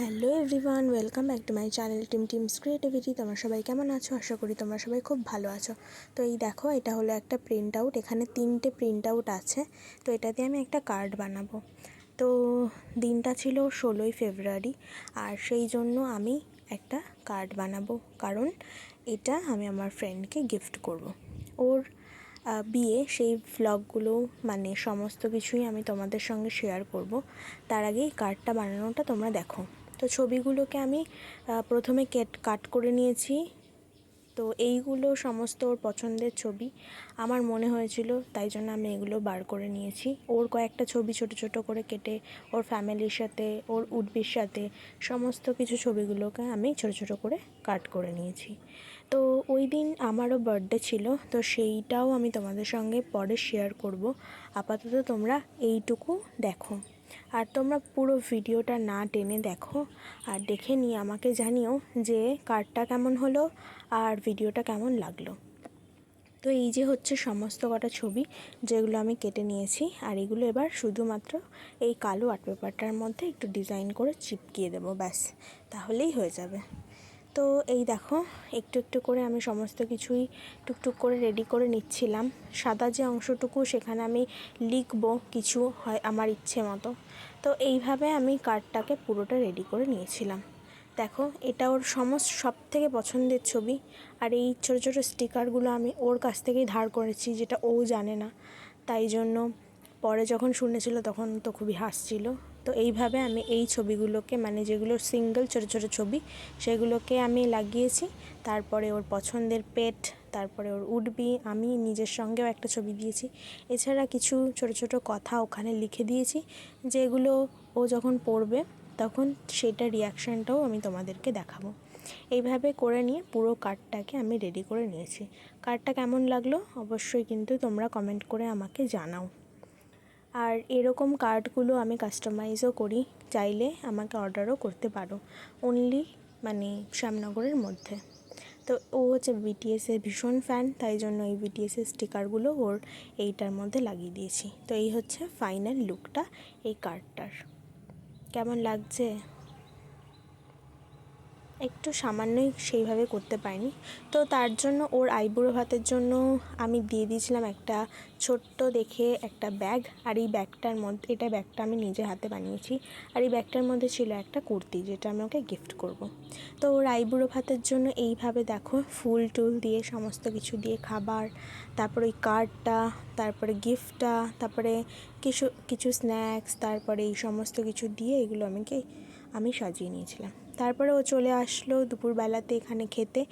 Hello everyone, welcome back to my channel team teams creativity. তোমরা সবাই কেমন আছো? আশা করি তোমরা সবাই খুব ভালো আছো। তো এই দেখো, এটা হলো একটা প্রিন্ট আউট এখানে তিনটে প্রিন্ট আউট আছে। তো এটা দিয়ে আমি একটা কার্ড বানাবো। তো দিনটা ছিল ষোলোই ফেব্রুয়ারি, আর সেই জন্য আমি একটা কার্ড বানাবো। কারণ এটা আমি আমার ফ্রেন্ডকে গিফট করব। ওর বিয়ে, সেই ভ্লগগুলো মানে সমস্ত কিছুই আমি তোমাদের সঙ্গে শেয়ার করব। তার আগেই কার্ডটা বানানোটা তোমরা দেখো। তো ছবিগুলোকে আমি প্রথমে কেট, কাট করে নিয়েছি। তো এইগুলো সমস্ত ওর পছন্দের ছবি। আমার মনে হয়েছিল, তাই জন্য আমি এগুলো বার করে নিয়েছি। ওর কয়েকটা ছবি ছোট ছোট করে কেটে ওর ফ্যামিলির সাথে, ওর উডবির সাথে সমস্ত কিছু ছবিগুলোকে আমি ছোট ছোট করে কাট করে নিয়েছি। তো ওই দিন আমারও বার্থডে ছিল, তো সেইটাও আমি তোমাদের সঙ্গে পরে শেয়ার করব। আপাতত তোমরা এইটুকু দেখো। আর তোমরা পুরো ভিডিওটা না টেনে দেখো আর দেখে নিয়ে আমাকে জানিও যে কার্ডটা কেমন হলো আর ভিডিওটা কেমন লাগল। তো এই যে হচ্ছে সমস্ত কটা ছবি যেগুলো আমি কেটে নিয়েছি আর এগুলো এবার শুধুমাত্র এই কালো আর্ট পেপারটার মধ্যে একটু ডিজাইন করে চিপকিয়ে দেবো, ব্যাস, তাহলেই হয়ে যাবে। তো এই দেখো, একটু একটু করে আমি সমস্ত কিছুই টুকটুক করে রেডি করে নিচ্ছিলাম। সাদা যে অংশটুকু সেখানে আমি লিখব কিছু হয় আমার ইচ্ছে মতো। তো এইভাবে আমি কার্ডটাকে পুরোটা রেডি করে নিয়েছিলাম। দেখো, এটা ওর সমস্ত সব থেকে পছন্দের ছবি। আর এই ছোটো ছোটো স্টিকারগুলো আমি ওর কাছ থেকেই ধার করেছি, যেটা ও জানে না। তাই জন্য পরে যখন শুনেছিল তখন তো খুবই হাসছিল। তো এইভাবে আমি এই ছবিগুলোকে মানে যেগুলো সিঙ্গেল ছোটো ছোটো ছবি, সেগুলোকে আমি লাগিয়েছি। তারপরে ওর পছন্দের পেট তারপরে ওর উডবি, আমি নিজের সঙ্গেও একটা ছবি দিয়েছি। এছাড়া কিছু ছোটো ছোটো কথা ওখানে লিখে দিয়েছি, যেগুলো ও যখন পড়বে, তখন সেটা রিয়াকশানটাও আমি তোমাদেরকে দেখাবো। এইভাবে করে নিয়ে পুরো কার্ডটাকে আমি রেডি করে নিয়েছি। কার্ডটা কেমন লাগল? অবশ্যই কিন্তু তোমরা কমেন্ট করে আমাকে জানাও। আর এরকম কার্ডগুলো আমি কাস্টমাইজও করি, চাইলে আমাকে অর্ডারও করতে পারো। অনলি মানে শ্যামনগরের মধ্যে। তো ও হচ্ছে বিটিএসের ভীষণ ফ্যান তাই জন্য এই বিটিএসের স্টিকারগুলো ওর এইটার মধ্যে লাগিয়ে দিয়েছি। তো এই হচ্ছে ফাইনাল লুকটা এই কার্ডটার কেমন লাগছে? একটু সামান্যই সেইভাবে করতে পারিনি। তো তার জন্য ওর আইবুড়ো ভাতের জন্য আমি দিয়ে দিয়েছিলাম একটা ছোট্ট দেখে একটা ব্যাগ। আর এই ব্যাগটার মধ্যে এটা ব্যাগটা আমি নিজে হাতে বানিয়েছি। আর এই ব্যাগটার মধ্যে ছিল একটা কুর্তি, যেটা আমি ওকে গিফট করব। তো ওর আইবুড়ো ভাতের জন্য এইভাবে দেখো, ফুল টুল দিয়ে, সমস্ত কিছু দিয়ে খাবার, তারপরে ওই কার্ডটা তারপরে গিফটটা তারপরে কিছু কিছু স্ন্যাক্স তারপরে এই সমস্ত কিছু দিয়ে এগুলো আমাকে, আমি সাজিয়ে নিয়েছিলাম। তারপরে ও চলে আসলো দুপুরবেলাতে এখানে খেতে।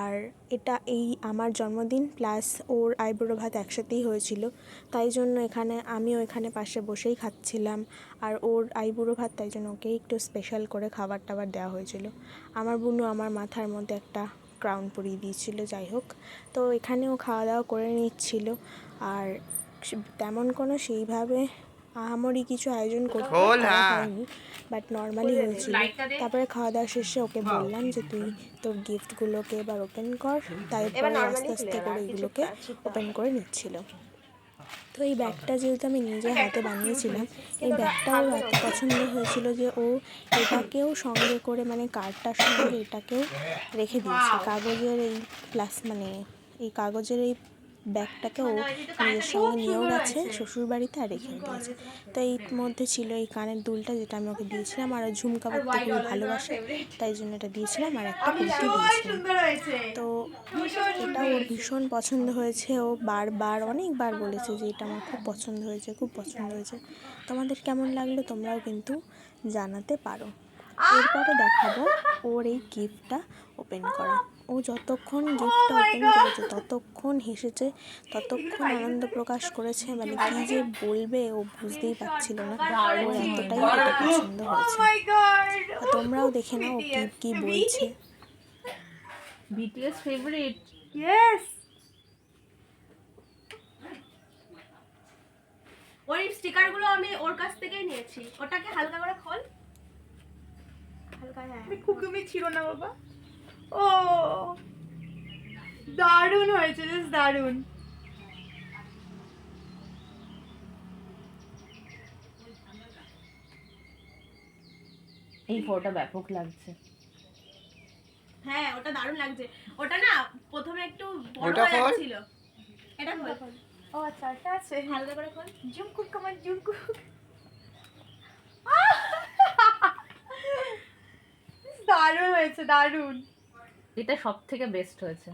আর এটা এই আমার জন্মদিন প্লাস ওর আইবুড়ো ভাত একসাথেই হয়েছিল। তাই জন্য এখানে আমিও এখানে পাশে বসেই খাচ্ছিলাম। আর ওর আইবুড়ো ভাত তাই জন্য ওকে একটু স্পেশাল করে খাবার টাবার দেওয়া হয়েছিল। আমার বুনু আমার মাথার মধ্যে একটা ক্রাউন পরিয়ে দিয়েছিল, যাই হোক। তো এখানেও খাওয়া দাওয়া করে নিচ্ছিল। আর তেমন কোনো সেইভাবে আহামরি কিছু আয়োজন করতে হয়নি বাট নর্মালি হয়েছিল। তারপরে খাওয়া দাওয়া শেষে ওকে বললাম যে তুই তোর গিফটগুলোকে এবার ওপেন কর। তারপরে আস্তে আস্তে করে এগুলোকে ওপেন করে নিচ্ছিল। তো এই ব্যাগটা যেহেতু আমি নিজে হাতে বানিয়েছিলাম এই ব্যাগটাও এত পছন্দ হয়েছিল যে ও এটাকেও সঙ্গে করে মানে কার্ডটার সঙ্গে এটাকেও রেখে দিয়েছে। কাগজের এই প্লাস মানে এই কাগজের এই ব্যাগটাকে ও নিজের সঙ্গে নিয়েও গেছে শ্বশুর বাড়িতে আর রেখেও দিয়েছে তো এই মধ্যে ছিল এই কানের দুলটা যেটা আমি ওকে দিয়েছিলাম আর ঝুমকা পরতে খুবই ভালোবাসে তাই জন্য এটা দিয়েছিলাম আর একটা কুর্তি দিয়েছিলাম। তো এটা ওর ভীষণ পছন্দ হয়েছে ও বারবার অনেকবার বলেছে যে এটা আমার খুব পছন্দ হয়েছে খুব পছন্দ হয়েছে। তোমাদের কেমন লাগল তোমরাও কিন্তু জানাতে পারো। এরপরে দেখাবো ওর এই গিফটটা ওপেন করা। ও যতক্ষণ গিফটটা ওপেন করেছে ততক্ষণ হেসেছে ততক্ষণ আনন্দ প্রকাশ করেছে। মানে কি যে বলবে ও বুঝতেই পারছিল না। ওর এতটাই এটা পছন্দ হয়েছে। তোমরাও দেখে নাও ও কি কি বলছে। BTS favorite. স্টিকারগুলো আমি ওর কাছ থেকেই নিয়েছি। ওটাকে হালকা করে খোল। হালকা হ্যাঁ। খুব তুমি ছিল না বাবা। ও দারুণ হয়েছে জাস্ট দারুণ। এই ফটোটা ব্যাপক লাগছে। হ্যাঁ ওটা দারুণ লাগছে। ওটা না প্রথমে একটু বড় হয়ে খোল। এটা খোল। ও আচ্ছা এটা আছে। হালকা করে খোল। জুমকুক আমার জুমকুক দারুণ হয়েছে দারুণ। এটা সব থেকে বেস্ট হয়েছে।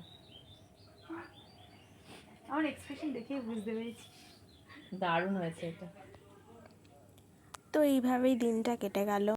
আমার এক্সপ্রেশন দেখেই বুঝতে পেরেছি। দারুণ হয়েছে এটা। তো এইভাবেই দিনটা কেটে গেল।